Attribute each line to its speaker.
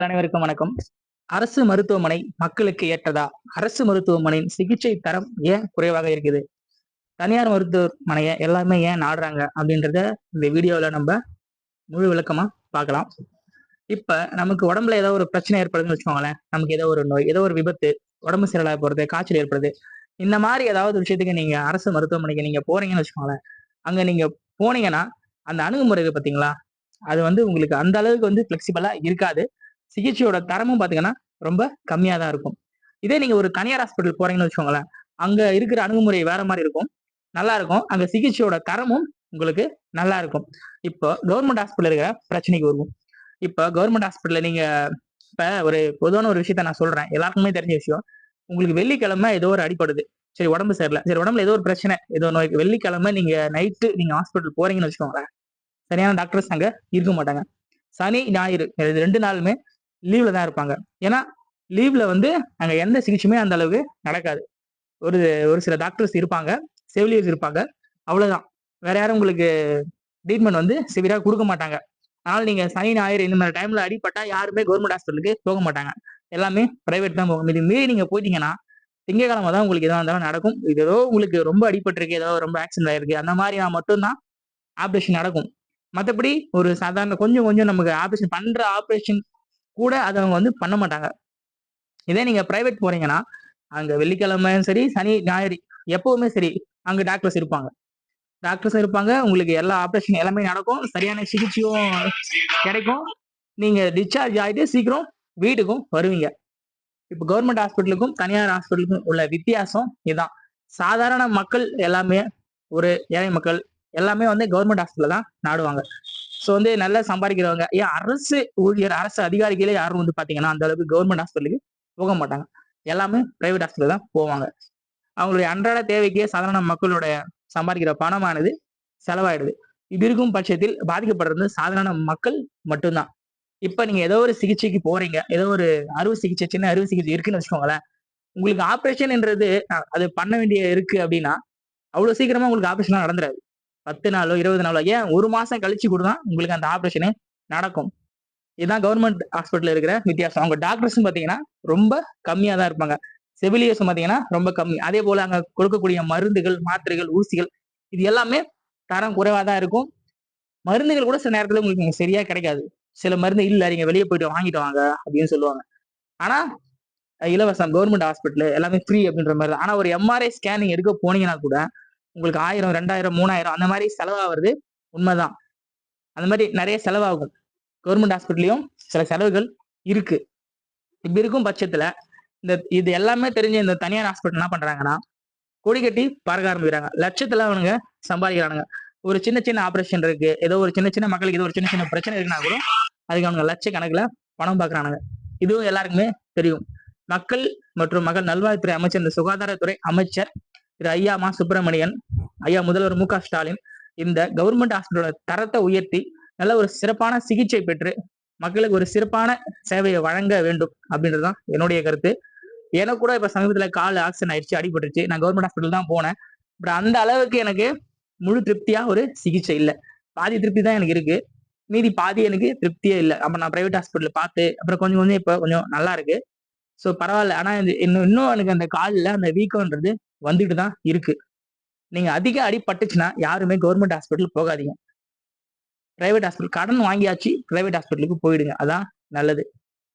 Speaker 1: அனைவருக்கும் வணக்கம். அரசு மருத்துவமனை மக்களுக்கு ஏற்றதா? அரசு மருத்துவமனையின் சிகிச்சை தரம் ஏன் குறைவாக இருக்குது? தனியார் மருத்துவமனையை எல்லாருமே ஏன் நாடுறாங்க அப்படின்றத இந்த வீடியோவில் நம்ம முழு விளக்கமா பார்க்கலாம். இப்ப நமக்கு உடம்புல ஏதோ ஒரு பிரச்சனை ஏற்படுதுன்னு வச்சுக்கோங்களேன். நமக்கு ஏதோ ஒரு நோய் ஏதோ ஒரு விபத்து உடம்பு சீரலாக போறது காய்ச்சல் ஏற்படுது. இந்த மாதிரி ஏதாவது விஷயத்துக்கு நீங்க அரசு மருத்துவமனைக்கு நீங்க போறீங்கன்னு வச்சுக்கோங்களேன். அங்க நீங்க போனீங்கன்னா அந்த அணுகுமுறைகள் பார்த்தீங்களா அது வந்து உங்களுக்கு அந்த அளவுக்கு வந்து ஃபிளெக்சிபிளா இருக்காது. சிகிச்சையோட தரமும் பாத்தீங்கன்னா ரொம்ப கம்மியா தான் இருக்கும். இதே நீங்க ஒரு தனியார் ஹாஸ்பிட்டல் போறீங்கன்னு வச்சுக்கோங்களேன் அங்க இருக்கிற அணுகுமுறை வேற மாதிரி இருக்கும். நல்லா இருக்கும். அங்க சிகிச்சையோட தரமும் உங்களுக்கு நல்லா இருக்கும். இப்போ கவர்மெண்ட் ஹாஸ்பிட்டல் இருக்கிற பிரச்சனைக்கு வருவோம். இப்போ கவர்மெண்ட் ஹாஸ்பிட்டல்ல நீங்க இப்ப ஒரு பொதுவான ஒரு விஷயத்த நான் சொல்றேன். எல்லாருக்குமே தெரிஞ்ச விஷயம். உங்களுக்கு வெள்ளிக்கிழமை ஏதோ ஒரு அடிப்படுது சரி உடம்பு சரியில்லை. சரி உடம்புல ஏதோ ஒரு பிரச்சனை ஏதோ நோய். வெள்ளிக்கிழமை நீங்க நைட்டு நீங்க ஹாஸ்பிட்டல் போறீங்கன்னு வச்சுக்கோங்களேன் சரியான டாக்டர்ஸ் அங்கே இருக்க மாட்டாங்க. சனி ஞாயிறு இது ரெண்டு நாளுமே லீவில் தான் இருப்பாங்க. ஏன்னா லீவில் வந்து அங்கே எந்த சிகிச்சையுமே அந்த அளவுக்கு நடக்காது. ஒரு ஒரு சில டாக்டர்ஸ் இருப்பாங்க செவிலியர்ஸ் இருப்பாங்க அவ்வளோதான் வேற யாரும் உங்களுக்கு ட்ரீட்மெண்ட் வந்து சிவியராக கொடுக்க மாட்டாங்க. அதனால் நீங்கள் சனி ஞாயிறு இந்த மாதிரி டைமில் அடிப்பட்டால் யாருமே கவர்மெண்ட் ஹாஸ்பிட்டலுக்கு போக மாட்டாங்க. எல்லாமே ப்ரைவேட் தான் போகும். இது மீறி நீங்கள் போயிட்டீங்கன்னா திங்கக்கிழமை தான் உங்களுக்கு எதாவது இருந்தாலும் நடக்கும். இது ஏதோ உங்களுக்கு ரொம்ப அடிபட்டிருக்கு ஏதோ ரொம்ப ஆக்சிடென்ட் ஆயிருக்கு அந்த மாதிரி மட்டும்தான் ஆப்ரேஷன் நடக்கும். மற்றபடி ஒரு சாதாரண கொஞ்சம் கொஞ்சம் நமக்கு ஆப்ரேஷன் பண்ணுற ஆப்ரேஷன் கூட அதை அவங்க வந்து பண்ண மாட்டாங்க. இதே நீங்க பிரைவேட் போறீங்கன்னா அங்க வெள்ளிக்கிழமையும் சரி சனி ஞாயிறு எப்பவுமே சரி அங்க டாக்டர்ஸ் இருப்பாங்க. டாக்டர்ஸ் இருப்பாங்க உங்களுக்கு எல்லா ஆப்ரேஷன் எல்லாமே நடக்கும் சரியான சிகிச்சையும் கிடைக்கும். நீங்க டிஸ்சார்ஜ் ஆகிட்டு சீக்கிரம் வீட்டுக்கும் வருவீங்க. இப்போ கவர்மெண்ட் ஹாஸ்பிட்டலுக்கும் தனியார் ஹாஸ்பிட்டலுக்கும் உள்ள வித்தியாசம் இதுதான் சாதாரண மக்கள் எல்லாமே ஒரு ஏழை மக்கள் எல்லாமே வந்து கவர்மெண்ட் ஹாஸ்பிட்டல் தான் நாடுவாங்க. ஸோ வந்து நல்லா சம்பாதிக்கிறவங்க. ஏன் அரசு ஊழியர் அரசு அதிகாரிகளே யாரும் வந்து பாத்தீங்கன்னா அந்த அளவுக்கு கவர்மெண்ட் ஹாஸ்பிட்டலுக்கு போக மாட்டாங்க. எல்லாமே பிரைவேட் ஹாஸ்பிட்டல் தான் போவாங்க. அவங்களுடைய அன்றாட தேவைக்கே சாதாரண மக்களுடைய சம்பாதிக்கிற பணமானது செலவாயிடுது. இது இருக்கும் பட்சத்தில் பாதிக்கப்படுறது சாதாரண மக்கள் மட்டும்தான். இப்போ நீங்கள் ஏதோ ஒரு சிகிச்சைக்கு போறீங்க. ஏதோ ஒரு அறுவை சிகிச்சை சின்ன அறுவை சிகிச்சை இருக்குன்னு வச்சுக்கோங்களேன். உங்களுக்கு ஆப்ரேஷன்ன்றது அது பண்ண வேண்டிய இருக்கு அப்படின்னா அவ்வளோ சீக்கிரமா உங்களுக்கு ஆப்ரேஷன்லாம் நடந்துடாது பத்து நாளோ இருபது நாளோ ஏன் ஒரு மாசம் கழிச்சு கூட தான் உங்களுக்கு அந்த ஆப்ரேஷனே நடக்கும். இதுதான் கவர்மெண்ட் ஹாஸ்பிட்டல் இருக்கிற வித்தியாசம். அவங்க டாக்டர்ஸும் பார்த்தீங்கன்னா ரொம்ப கம்மியாக தான் இருப்பாங்க. செவிலியர்ஸும் பார்த்தீங்கன்னா ரொம்ப கம்மி. அதே போல அங்கே கொடுக்கக்கூடிய மருந்துகள் மாத்திரைகள் ஊசிகள் இது எல்லாமே தரம் குறைவாக தான் இருக்கும். மருந்துகள் கூட சில நேரத்தில் உங்களுக்கு சரியா கிடைக்காது. சில மருந்து இல்லை நீங்க வெளியே போயிட்டு வாங்கிட்டு வாங்க அப்படின்னு சொல்லுவாங்க. ஆனா இலவசம் கவர்மெண்ட் ஹாஸ்பிட்டல் எல்லாமே ஃப்ரீ அப்படின்ற மாதிரி தான். ஆனா ஒரு எம்ஆர்ஐ ஸ்கேனிங் எடுக்க போனீங்கன்னா கூட உங்களுக்கு ஆயிரம் ரெண்டாயிரம் மூணாயிரம் அந்த மாதிரி செலவாகிறது உண்மைதான். அந்த மாதிரி நிறைய செலவாகும். கவர்மெண்ட் ஹாஸ்பிட்டல்லையும் சில செலவுகள் இருக்கு. இப்படி இருக்கும் பட்சத்துல இந்த இது எல்லாமே தெரிஞ்ச இந்த தனியார் ஹாஸ்பிட்டல் என்ன பண்றாங்கன்னா கொடி கட்டி பறக்க ஆரம்பிக்கிறாங்க. லட்சத்துல அவனுங்க சம்பாதிக்கிறானுங்க. ஒரு சின்ன சின்ன ஆப்ரேஷன் இருக்கு. ஏதோ ஒரு சின்ன சின்ன மக்களுக்கு ஏதோ ஒரு சின்ன சின்ன பிரச்சனை இருக்குன்னா கூட அதுக்கு அவனுங்க லட்ச கணக்குல பணம் பாக்குறானுங்க இதுவும் எல்லாருக்குமே தெரியும். மக்கள் மற்றும் மகள் நல்வாழ்வுத்துறை அமைச்சர் இந்த சுகாதாரத்துறை அமைச்சர் திரு ஐயா மா சுப்பிரமணியன் ஐயா முதல்வர் மு க ஸ்டாலின். இந்த கவர்மெண்ட் ஹாஸ்பிட்டலோட தரத்தை உயர்த்தி நல்ல ஒரு சிறப்பான சிகிச்சை பெற்று மக்களுக்கு ஒரு சிறப்பான சேவையை வழங்க வேண்டும் அப்படின்றதுதான் என்னுடைய கருத்து. எனக்கு கூட இப்ப சமீபத்துல கால் ஆக்சிடென்ட் ஆயிடுச்சு அடிபட்டுருச்சு. நான் கவர்மெண்ட் ஹாஸ்பிட்டல் தான் போனேன். பட் அந்த அளவுக்கு எனக்கு முழு திருப்தியா ஒரு சிகிச்சை இல்லை. பாதி திருப்தி தான் எனக்கு இருக்கு. மீதி பாதி எனக்கு திருப்தியே இல்லை. அப்ப நான் பிரைவேட் ஹாஸ்பிட்டல் பார்த்து அப்புறம் கொஞ்சம் கொஞ்சம் இப்போ கொஞ்சம் நல்லா இருக்கு. ஸோ பரவாயில்ல. ஆனால் இன்னும் இன்னும் எனக்கு அந்த காலில் அந்த வீக்கம்ன்றது வந்துட்டு தான் இருக்கு. நீங்கள் அதிக அடிப்பட்டுச்சுன்னா யாருமே கவர்மெண்ட் ஹாஸ்பிட்டல் போகாதீங்க. பிரைவேட் ஹாஸ்பிட்டல் கடன் வாங்கியாச்சு பிரைவேட் ஹாஸ்பிட்டலுக்கு போயிடுங்க. அதான் நல்லது.